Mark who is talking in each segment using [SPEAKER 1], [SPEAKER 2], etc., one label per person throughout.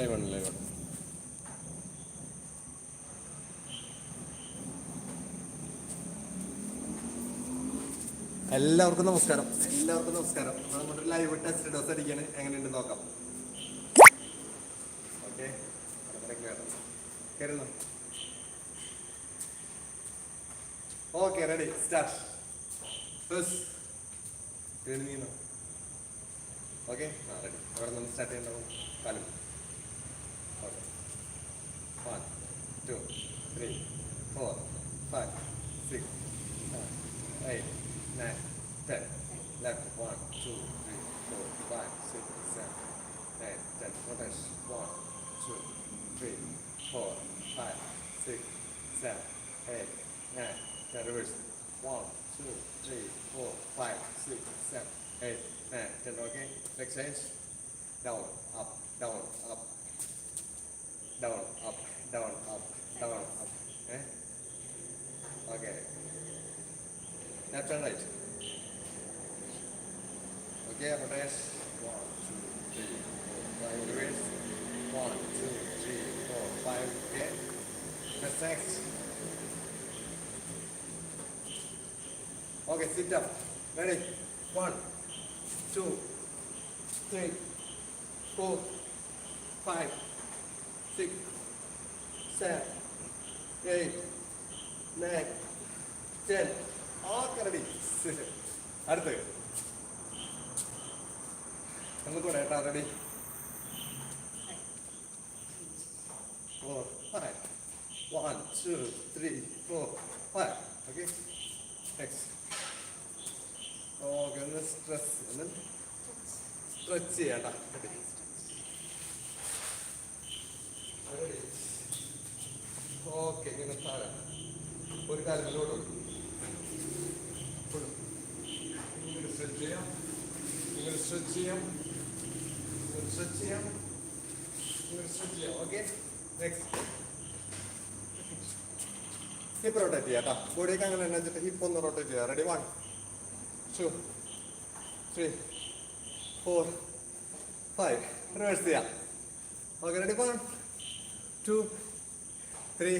[SPEAKER 1] Live ആണ് live ആണ് എല്ലാവർക്കും നമസ്കാരം. എല്ലാവർക്കും നമസ്കാരം. നമ്മുടെ ലൈവ് ടെസ്റ്റ് ഡോസ് അടിക്കാണ് എങ്ങനെയുണ്ട് നോക്കാം. Okay okay ready start okay ആ റെഡി അവിടെ നമ്മൾ സ്റ്റാർട്ട് ചെയ്യണ്ടാവും കാലും. three, four, five, six, seven, eight, nine, ten. Left one, two, three, four, five, six, seven, eight, ten. Reverse one, two, three, four, five, six, seven, eight, nine, ten. Okay, next change. Down, up, down, up, down, up, down, up. അതാണോ ഏ okay left right okay rotate one two three five reverse one two three four five okay next okay sit up ready one two three four five six seven, nine, ten. Okay ready അടുത്ത്. ഒന്നുകൂടെ ഏട്ടാ ready four five one two three four five okay. Next okay ഒന്ന് stress stretch ചെയ്യണ്ട okay ഇങ്ങനെ താഴെ. ഒരു ഇങ്ങനെ stretch ചെയ്യാം. ഇങ്ങനെ സ്ട്രെച്ച് ചെയ്യാം. ഇങ്ങനെ സ്ട്രെച്ച് ചെയ്യാം. ഇങ്ങനെ സ്ട്രെച്ച് നെക്സ്റ്റ് ഹിപ്പ് റൊട്ടേറ്റ് ചെയ്യാം കേട്ടോ ബോഡിയൊക്കെ അങ്ങനെ തന്നെ വെച്ചിട്ട് ഹിപ്പ് ഒന്ന് റൊട്ടേറ്റ് ചെയ്യാം. Ready one two three four five reverse ചെയ്യാം. Okay ready one two three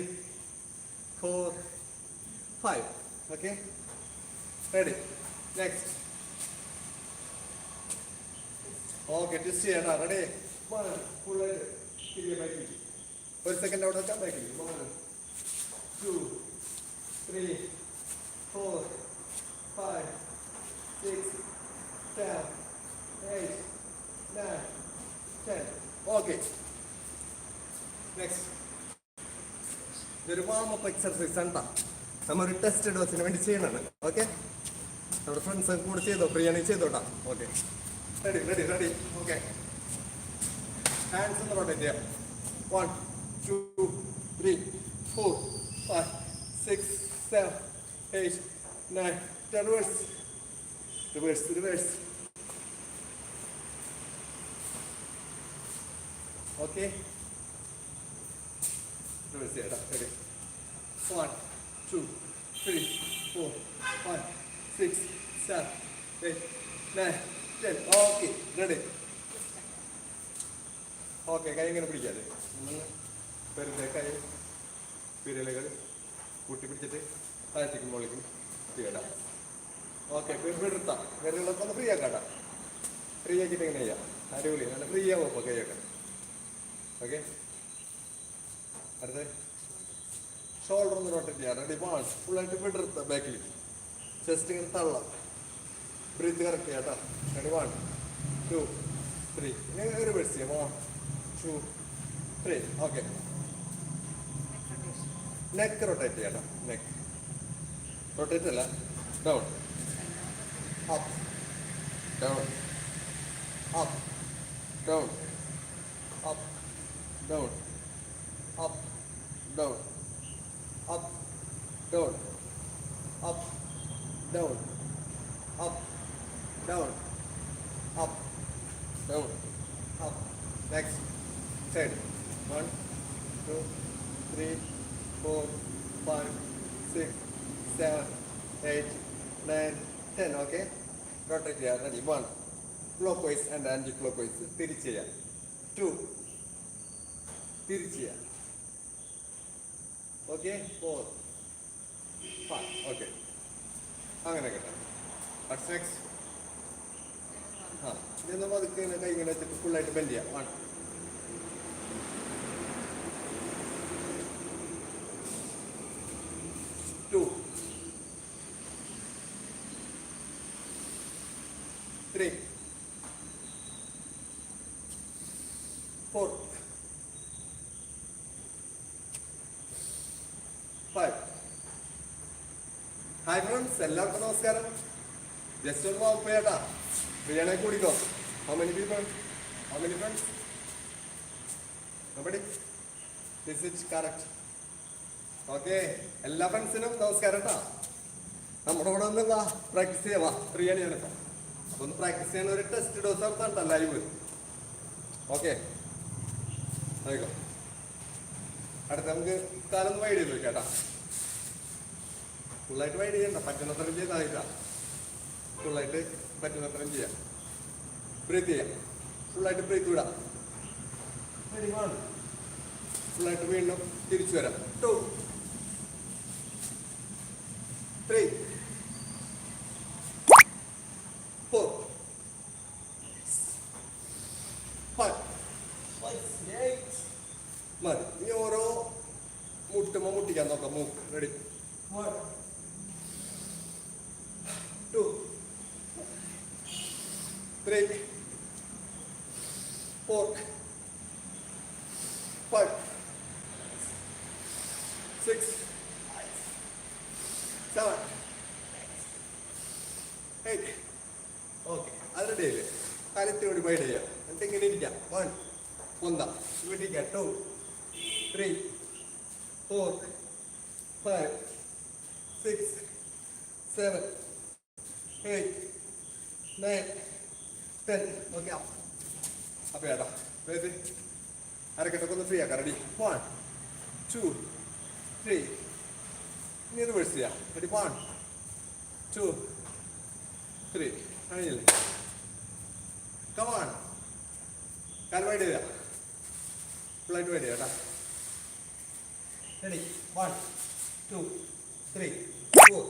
[SPEAKER 1] four five okay ready next okay twist ചെയ്യണ്ട റെഡി ഫുള്ളായിട്ട് തിരികെ ബാക്കിൽ ഒരു സെക്കൻഡ് അവിടെ വെച്ചാൽ ബാക്കിൽ one two three four five six, seven, eight, nine, ten. Okay. Next. Warm up exercise ആണ് നമ്മൾ ഒരു ടെസ്റ്റ് ഡോസിന് വേണ്ടി ചെയ്യണതാണ് ഓക്കെ നമ്മുടെ ഫ്രണ്ട്സ് കൂടെ ചെയ്തോ? പ്രിയാണി ചെയ്തോട്ടാ okay ready ready ready okay hands ഒന്ന് റൊട്ടേറ്റ് ചെയ്യാം. One two three four five six seven eight nine reverse reverse reverse. Okay. Reverse ചെയ്യടാ ready. One, two, three, four, five, six, seven, eight, nine, ten. Okay, ready. Okay കൈ ഇങ്ങനെ പിടിക്കാതെ വെറുതെ കൈ വിരലുകൾ കൂട്ടി പിടിച്ചിട്ട് താഴ്ത്തിക്കും മുകളിലേക്കും ചെയ്യടാ ഓക്കെ വിടുത്ത വിരലൊക്കെ ഒന്ന് ഫ്രീ ആക്കാട്ടാ. ഫ്രീ ആക്കിയിട്ട് ഇങ്ങനെ ചെയ്യാം? അടിപൊളി. നല്ല ഫ്രീ ആവും അപ്പോൾ കൈയൊക്കെ. ഓക്കെ അടുത്ത് ഷോൾഡർ ഒന്ന് റൊട്ടേറ്റ് ചെയ്യാം. റെഡി വൺ ഫുള്ളായിട്ട് വിടർത്ത ബാക്കിൽ ചെസ്റ്റ് ഇങ്ങനെ തള്ളാം. ബ്രീത്ത് കറക്റ്റ് ചെയ്യാം കേട്ടോ. റെഡി വൺ ടു ത്രീ ഇനി ഒരു ബെഡ്സ് ചെയ്യാം. One two three okay neck rotate ചെയ്യാം കേട്ടോ. നെക്ക് റൊട്ടേറ്റ് അല്ല. Down up down up down up down up down, up, down, up, down, up, down, up, down, up. Next, side. One, two, three, four, five, six, seven, eight, nine, ten. Okay. Rotate ചെയ്യാം ready one clockwise and anticlockwise തിരിച്ച് ചെയ്യാം to തിരിച്ച് ചെയ്യാം okay four five okay അങ്ങനെ കേട്ടോ. വട്സ് next ആ ഇനി നമ്മൾ അതൊക്കെ കൈ ഇങ്ങനെ വെച്ചിട്ട് ഫുള്ളായിട്ട് ബെൻഡ് ചെയ്യാം. വൺ ടു ത്രീ ഫ്രണ്ട്സ് എല്ലാവർക്കും നമസ്കാരം. ജസ്റ്റ് ഒന്ന് വാപ്പ് ചേട്ടാ ബിരിയാണി കൂടിക്കോ? ഹൗ പീപ്പിൾ ഹൗ ഫ്രണ്ട്സ് നമ്പടി ദിസ് ഇസ് കറക്റ്റ് ഓക്കെ എല്ലാ ഫ്രണ്ട്സിനും നമസ്കാരം കേട്ടോ നമ്മുടെ കൂടെ ഒന്ന് വാ പ്രാക്ടീസ് ചെയ്യാം. ബിരിയാണിയാണ് കേട്ടോ ഒന്ന് പ്രാക്ടീസ് ചെയ്യണ ഒരു ടെസ്റ്റ് ഡോസ് നടത്തണ്ട ലൈവ് ഓക്കെ ആയിക്കോ. അടുത്ത നമുക്ക് കാലം വൈഡ് ചെയ്ത് കേട്ടാ ഫുള്ളായിട്ട് വൈഡ് ചെയ്യണ്ട. പറ്റുന്നത്രയും ചെയ്തായിട്ടാ ഫുള്ളായിട്ട് പറ്റുന്നത്രയും ചെയ്യാം. ബ്രീത്ത് ചെയ്യാം. ഫുള്ളായിട്ട് ബ്രീത്ത് വിടാം. ഫുള്ളായിട്ട് വീണ്ടും തിരിച്ചു വരാം. ടു ത്രീ ഫോർ ഫൈവ് മതി. ഇനി ഓരോ മുട്ടുമ്പോ മുട്ടിക്കാൻ നോക്കാം. മൂക്ക്. Ready two three four five six seven eight okay അത് റെഡി ആയില്ലേ? കാലത്തിനോട് ബൈഡ് ചെയ്യാം. എന്നിട്ട് ഇങ്ങനെ ഇരിക്കാം. വൺ ഒന്നാ. ഇവിടെ ഇരിക്കാം. Two three four five six seven eight ten okay അപ്പോൾ ചേട്ടാ അരക്കെട്ടൊക്കെ ഒന്ന് ഫ്രീ ആക്കാം വൺ ടു ത്രീ ഇനി റിവേഴ്സ് ചെയ്യാം റെഡി വൺ ടു ത്രീ കഴിഞ്ഞില്ലേ കമാണ് വൈഡ് ചെയ്യാം ഫുള്ളായിട്ട് വൈഡ് ചെയ്യാം ready one two three four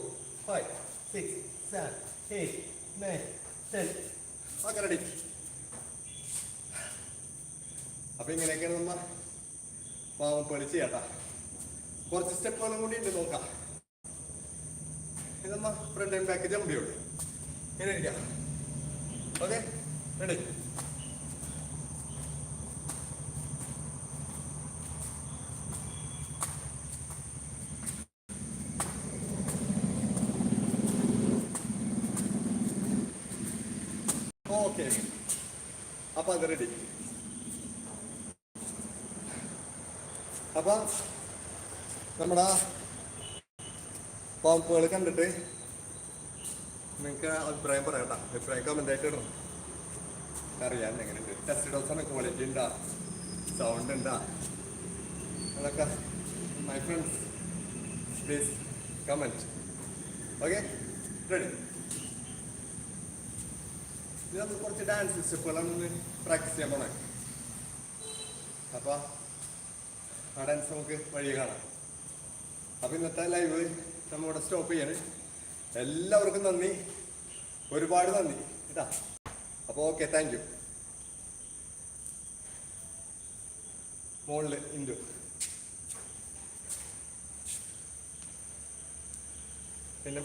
[SPEAKER 1] five six ready അപ്പൊ ഇങ്ങനെയൊക്കെയാണ് നമ്മ പാവം പൊളിച്ച് ചേട്ടാ കുറച്ച് സ്റ്റെപ്പുകളും കൂടി ഉണ്ട് നോക്കാം. ഇത് ഫ്രണ്ട് ആൻഡ് ബാക്ക് ജമ്പ് ഇങ്ങനെ ഇരിക്കാം. Okay ready okay. അപ്പൊ അത് റെഡി അപ്പൊ നമ്മുടെ പമ്പുകൾ കണ്ടിട്ട് നിങ്ങൾക്ക് അഭിപ്രായം പറയണ്ട അഭിപ്രായം കമന്റ് ആയിട്ട് ഇടണം. അറിയാൻ എങ്ങനെയുണ്ട്. ടെസ്റ്റ് ഡോസാണ് ക്വാളിറ്റി ഉണ്ടാ? സൗണ്ട് ഉണ്ടാ? അതൊക്കെ my friends please comment okay ready ഇത് കുറച്ച് ഡാൻസ് സ്റ്റെപ്പുകളാണ് പ്രാക്ടീസ് ചെയ്യാൻ പോണേ അപ്പൊ ആ ഡാൻസ് നമുക്ക് വഴി കാണാം അപ്പൊ ഇന്നത്തെ ലൈവ് നമ്മളിവിടെ സ്റ്റോപ്പ് ചെയ്യാണ് എല്ലാവർക്കും നന്ദി ഒരുപാട് നന്ദി. കേട്ടാ അപ്പോൾ ഓക്കെ താങ്ക് യു മുകളിൽ ഇൻഡു പിന്നെ